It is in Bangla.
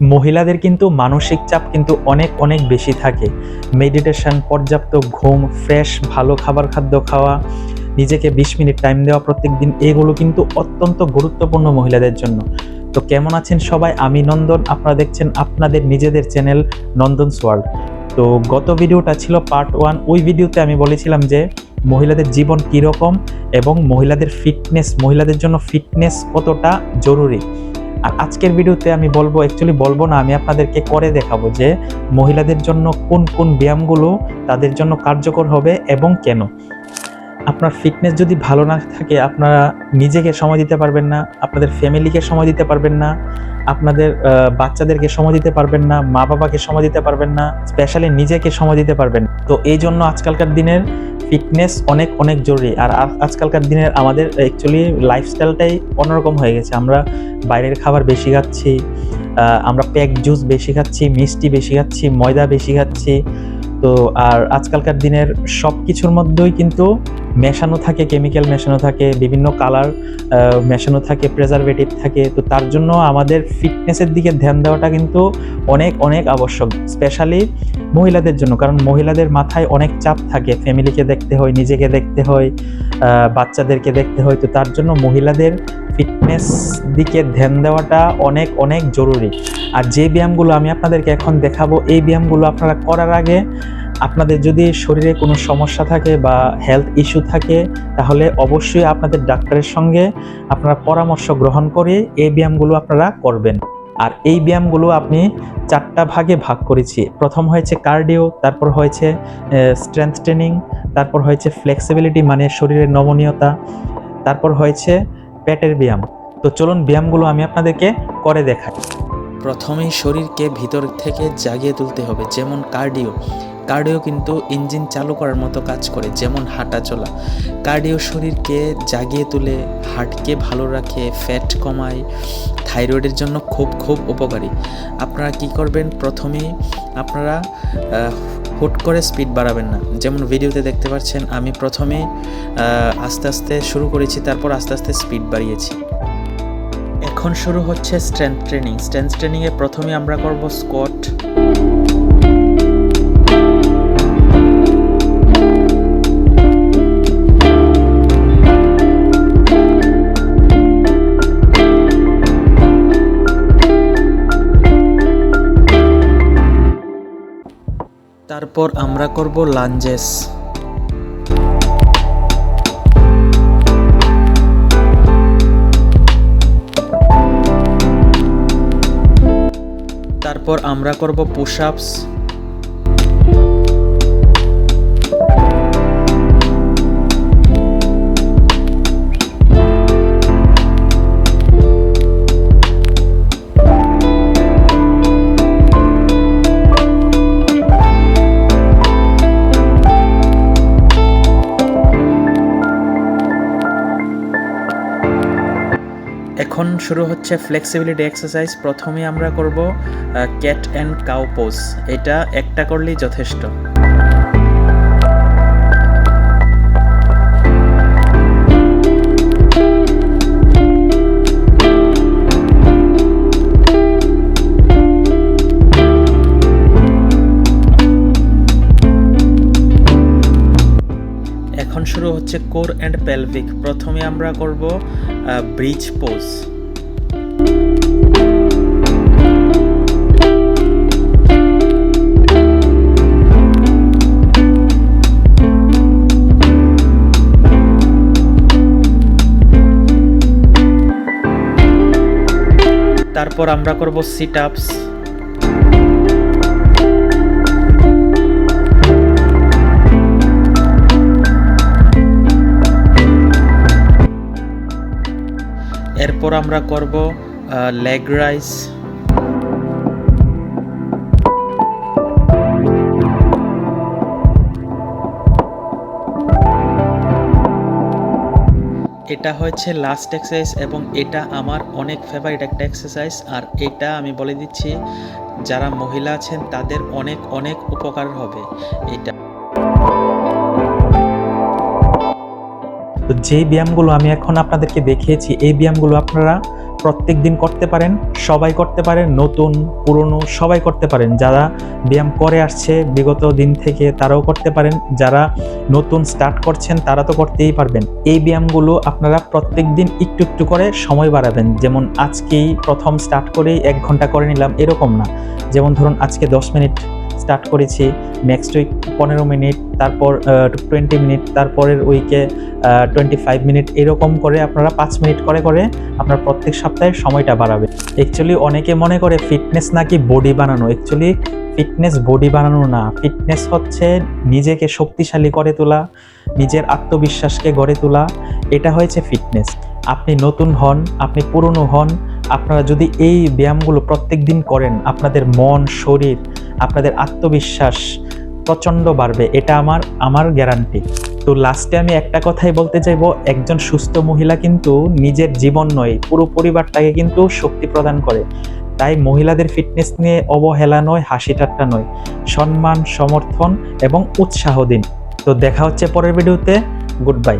মহিলাদের কিন্তু মানসিক চাপ কিন্তু অনেক অনেক বেশি থাকে। মেডিটেশন পর্যাপ্ত ঘুম ফ্রেশ ভালো খাবার খাদ্য খাওয়া, নিজেকে বিশ মিনিট টাইম দেওয়া প্রত্যেক দিন, এগুলো কিন্তু অত্যন্ত গুরুত্বপূর্ণ মহিলাদের জন্য। তো কেমন আছেন সবাই? আমি নন্দন, আপনারা দেখছেন আপনাদের নিজেদের চ্যানেল নন্দনস ওয়ার্ল্ড তো গত ভিডিওটা ছিল পার্ট ওয়ান ওই ভিডিওতে আমি বলেছিলাম যে মহিলাদের জীবন কীরকম এবং মহিলাদের ফিটনেস মহিলাদের জন্য ফিটনেস কতটা জরুরি। আর আজকের ভিডিওতে আমি বলব অ্যাকচুয়ালি বলব না, আমি আপনাদেরকে করে দেখাবো যে মহিলাদের জন্য কোন কোন ব্যায়ামগুলো তাদের জন্য কার্যকর হবে এবং কেন। আপনার ফিটনেস যদি ভালো না থাকে, আপনারা নিজেকে সময় দিতে পারবেন না, আপনাদের ফ্যামিলিকে সময় দিতে পারবেন না, আপনাদের বাচ্চাদেরকে সময় দিতে পারবেন না মা বাবাকে সময় দিতে পারবেন না স্পেশালি নিজেকে সময় দিতে পারবেন তো এই জন্য আজকালকার দিনের ফিটনেস অনেক অনেক জরুরি। আর আজকালকার দিনের আমাদের অ্যাকচুয়ালি লাইফস্টাইলটাই অন্যরকম হয়ে গেছে। আমরা বাইরের খাবার বেশি খাচ্ছি আমরা প্যাক জুস বেশি খাচ্ছি, মিষ্টি বেশি খাচ্ছি, ময়দা বেশি খাচ্ছি তো আর আজকালকার দিনের সব কিছুর মধ্যেই কিন্তু মেশানো থাকে কেমিক্যাল মেশানো থাকে, বিভিন্ন কালার মেশানো থাকে প্রেজারভেটিভ থাকে। তো তার জন্য আমাদের ফিটনেসের দিকে ধ্যান দেওয়াটা কিন্তু অনেক অনেক আবশ্যক স্পেশালি মহিলাদের জন্য। কারণ মহিলাদের মাথায় অনেক চাপ থাকে। ফ্যামিলিকে দেখতে হয়, নিজেকে দেখতে হয় বাচ্চাদেরকে দেখতে হয়। তো তার জন্য মহিলাদের ফিটনেস দিকে ধ্যান দেওয়াটা অনেক অনেক জরুরি। আর যে ব্যায়ামগুলো আমি আপনাদেরকে এখন দেখাবো, এই ব্যায়ামগুলো আপনারা করার আগে আপনাদের যদি শরীরে কোনো সমস্যা থাকে বা হেলথ ইস্যু থাকে, তাহলে অবশ্যই আপনাদের ডাক্তারের সঙ্গে আপনারা পরামর্শ গ্রহণ করে এই ব্যায়ামগুলো আপনারা করবেন। আর এই ব্যায়ামগুলো আপনি চারটা ভাগে ভাগ করেছি। প্রথম হয়েছে কার্ডিও তারপর হয়েছে স্ট্রেংথ ট্রেনিং তারপর হয়েছে ফ্লেক্সিবিলিটি মানে শরীরের নমনীয়তা, তারপর হয়েছে পেটের ব্যায়াম। তো চলুন ব্যায়ামগুলো আমি আপনাদেরকে করে দেখাই। প্রথমেই শরীরকে ভিতর থেকে জাগিয়ে তুলতে হবে, যেমন কার্ডিও। কার্ডিও কিন্তু ইঞ্জিন চালু করার মতো কাজ করে, যেমন হাঁটা চলা। কার্ডিও শরীরকে জাগিয়ে তুলে হার্টকে ভালো রাখে ফ্যাট কমায় থাইরয়েডের জন্য খুব খুব উপকারী। আপনারা কি করবেন? প্রথমেই আপনারা হুট করে স্পিড বাড়াবেন না। যেমন ভিডিওতে দেখতে পাচ্ছেন, আমি প্রথমে আস্তে আস্তে শুরু করেছি, তারপর আস্তে আস্তে স্পিড বাড়িয়েছি। এখন শুরু হচ্ছে স্ট্রেন্থ ট্রেনিং স্ট্রেন্থ ট্রেনিংয়ে প্রথমে আমরা করব স্কোয়াট তারপর আমরা করব লাঞ্জেস। তারপর আমরা করব পুশ আপস এখন শুরু হচ্ছে ফ্লেক্সিবিলিটি এক্সারসাইজ প্রথমে আমরা করব ক্যাট অ্যান্ড কাউ পোজ এটা একটা করলেই যথেষ্ট। শুরু হচ্ছে কোর অ্যান্ড পেলভিক। প্রথমে আমরা করব ব্রিজ পোজ। তারপর আমরা করব সিট আপস এরপর আমরা করব লেগ রাইস এটা হচ্ছে লাস্ট এক্সারসাইজ এবং এটা আমার অনেক ফেভারিট একটা এক্সারসাইজ আর এটা আমি বলে দিচ্ছি, যারা মহিলা আছেন তাদের অনেক অনেক উপকার হবে। এটা তো যেই ব্যায়ামগুলো আমি এখন আপনাদেরকে দেখিয়েছি, এই ব্যায়ামগুলো আপনারা প্রত্যেক দিন করতে পারেন, সবাই করতে পারেন, নতুন, পুরনো, সবাই করতে পারেন। যারা ব্যায়াম করে আসছে, বিগত দিন থেকে তারাও করতে পারেন, যারা নতুন স্টার্ট করছেন তারা তো করতেই পারবেন। এই ব্যায়ামগুলো আপনারা প্রত্যেক দিন একটু একটু করে সময় বাড়াবেন। যেমন আজকেই প্রথম স্টার্ট করেই এক ঘণ্টা করে নিলাম, এরকম না। যেমন ধরুন আজকে দশ মিনিট স্টার্ট করেছি। নেক্সট উইক পনেরো মিনিট, তারপর টোয়েন্টি মিনিট, তারপরের উইকে টোয়েন্টি ফাইভ মিনিট। এরকম করে আপনারা পাঁচ মিনিট করে করে আপনার প্রত্যেক সপ্তাহে সময়টা বাড়াবে। অ্যাকচুয়ালি অনেকে মনে করে ফিটনেস নাকি বডি বানানো। অ্যাকচুয়ালি ফিটনেস বডি বানানো না। ফিটনেস হচ্ছে নিজেকে শক্তিশালী করে তোলা, নিজের আত্মবিশ্বাসকে গড়ে তোলা। এটা হয়েছে ফিটনেস আপনি নতুন হন, আপনি পুরনো হন আপনারা যদি এই ব্যায়ামগুলো প্রত্যেক দিন করেন, আপনাদের মন, শরীর, আপনাদের আত্মবিশ্বাস প্রচণ্ড বাড়বে। এটা আমার আমার গ্যারান্টি তো লাস্টে আমি একটা কথাই বলতে চাইব, একজন সুস্থ মহিলা কিন্তু নিজের জীবন নয়, পুরো পরিবারটাকে কিন্তু শক্তি প্রদান করে। তাই মহিলাদের ফিটনেস নিয়ে অবহেলা নয়, হাসি ঠাট্টা নয়। সম্মান, সমর্থন এবং উৎসাহ দিন। তো দেখা হচ্ছে পরের ভিডিওতে গুড বাই